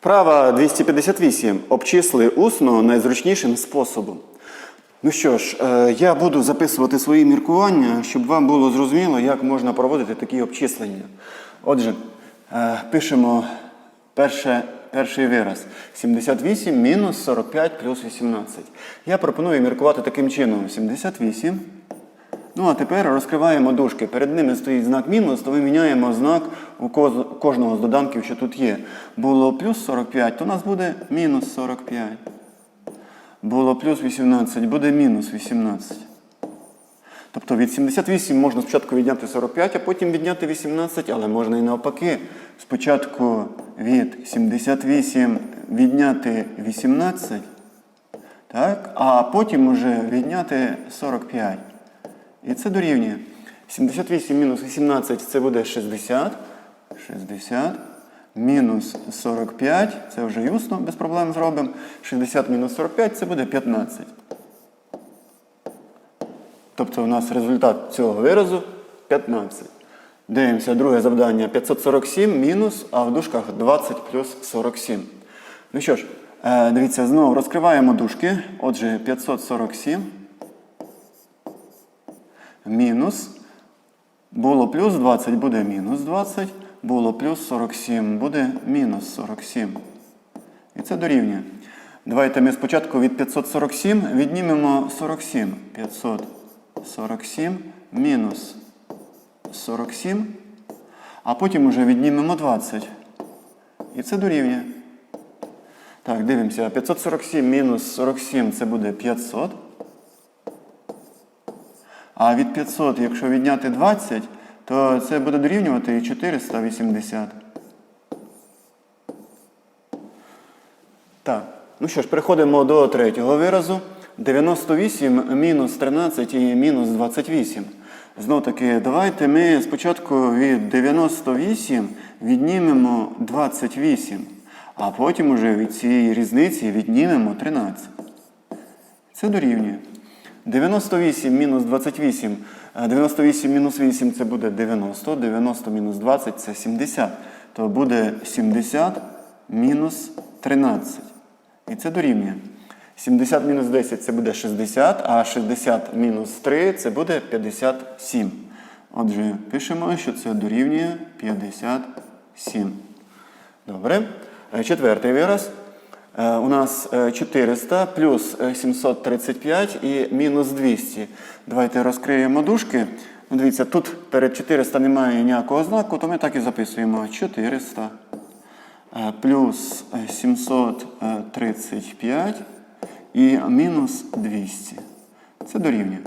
Вправа 258. Обчисли усно найзручнішим способом. Ну що ж, е, я буду записувати свої міркування, щоб вам було зрозуміло, як можна проводити такі обчислення. Отже, е, пишемо перше, перший вираз. 78 мінус 45 плюс 18. Я пропоную міркувати таким чином. 78. Ну, а тепер розкриваємо дужки. Перед ними стоїть знак мінус, то ми міняємо знак у кожного з доданків, що тут є. Було плюс 45, то у нас буде мінус 45. Було плюс 18, буде мінус 18. Тобто від 78 можна спочатку відняти 45, а потім відняти 18, але можна і навпаки. Спочатку від 78 відняти 18, так? а потім уже відняти 45. І це дорівнює. 78 мінус 18 це буде 60. 60. Мінус 45. Це вже юсно, без проблем зробимо. 60 мінус 45 це буде 15. Тобто у нас результат цього виразу 15. Дивимося, друге завдання 547 мінус, а в дужках 20 плюс 47. Ну що ж, е, дивіться, знову розкриваємо дужки. Отже, 547 мінус. Було плюс 20, буде мінус 20. Було плюс 47, буде мінус 47. І це дорівнює. Давайте ми спочатку від 547 віднімемо 47. 547 мінус 47. А потім уже віднімемо 20. І це дорівнює. Так, дивимося. 547 мінус 47 це буде 500. А від 500, якщо відняти 20, то це буде дорівнювати 480. Так, ну що ж, переходимо до третього виразу. 98 мінус 13 і мінус 28. Знов таки, давайте ми спочатку від 98 віднімемо 28, а потім уже від цієї різниці віднімемо 13. Це дорівнює. 98 мінус 28. Е, 98 мінус 8 це буде 90. 90 мінус 20 це 70. То буде 70 мінус 13. І це дорівнює. 70 мінус 10 це буде 60, а 60 мінус 3 це буде 57. Отже, пишемо, що це дорівнює 57. Добре. Е, Четвертий вираз. Е, У нас е, 400 плюс е, 735 і мінус 200. Давайте розкриємо дужки. Дивіться, тут перед 400 немає ніякого знаку, то ми так і записуємо 400 е, плюс е, 735 і мінус 200. Це дорівнює.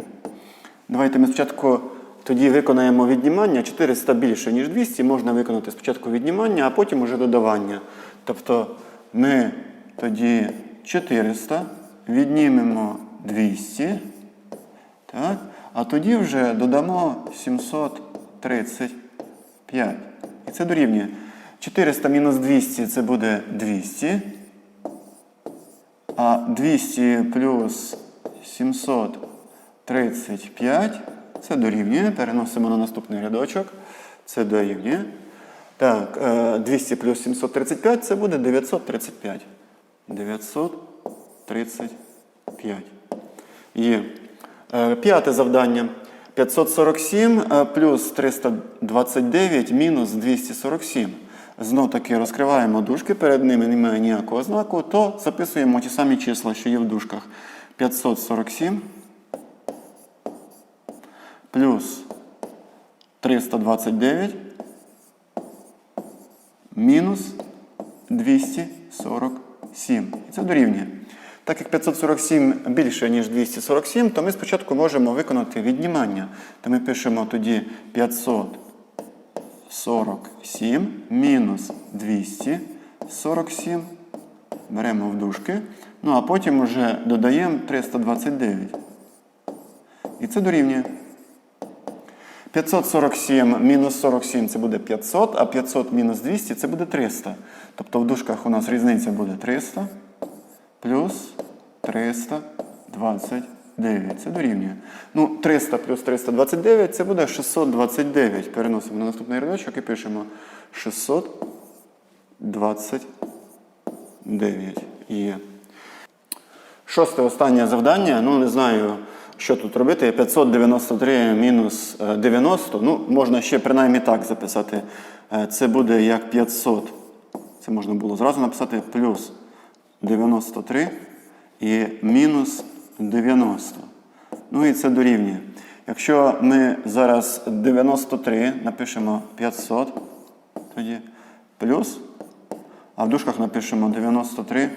Давайте ми спочатку тоді виконаємо віднімання. 400 більше, ніж 200, можна виконати спочатку віднімання, а потім уже додавання. Тобто ми тоді 400 віднімемо 200, так? а тоді вже додамо 735. І це дорівнює. 400 мінус 200 це буде 200. А 200 плюс 735 це дорівнює. Переносимо на наступний рядочок. Це дорівнює. Так, е, 200 плюс 735 це буде 935. 935. Є. Е, П'яте завдання. 547 е, плюс 329 мінус 247. Знов таки розкриваємо дужки, перед ними немає ніякого знаку, то записуємо ті самі числа, що є в дужках. 547 плюс 329 мінус 247. І це дорівнює. Так як 547 більше, ніж 247, то ми спочатку можемо виконати віднімання. То ми пишемо тоді 547 мінус 247. Беремо в дужки. Ну а потім вже додаємо 329. І це дорівнює. 547 мінус 47 це буде 500, а 500 мінус 200 це буде 300. Тобто в дужках у нас різниця буде 300 плюс 329. Це дорівнює. Ну, 300 плюс 329 це буде 629. Переносимо на наступний рядочок і пишемо 629. є. Шосте останнє завдання. Ну, не знаю, що тут робити. 593 мінус е, 90. Ну, можна ще принаймні так записати. Е, Це буде як 500. Це можна було зразу написати плюс 93 і мінус 90. Ну і це дорівнює. Якщо ми зараз 93 напишемо 500, тоді плюс, а в дужках напишемо 93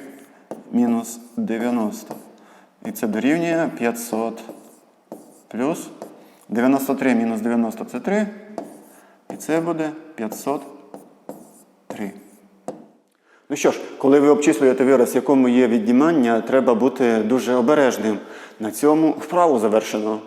мінус 90. І це дорівнює 500 плюс 93 мінус 90 це 3. І це буде 503. Ну що ж, коли ви обчислюєте вираз, якому є віднімання, треба бути дуже обережним. На цьому вправу завершено.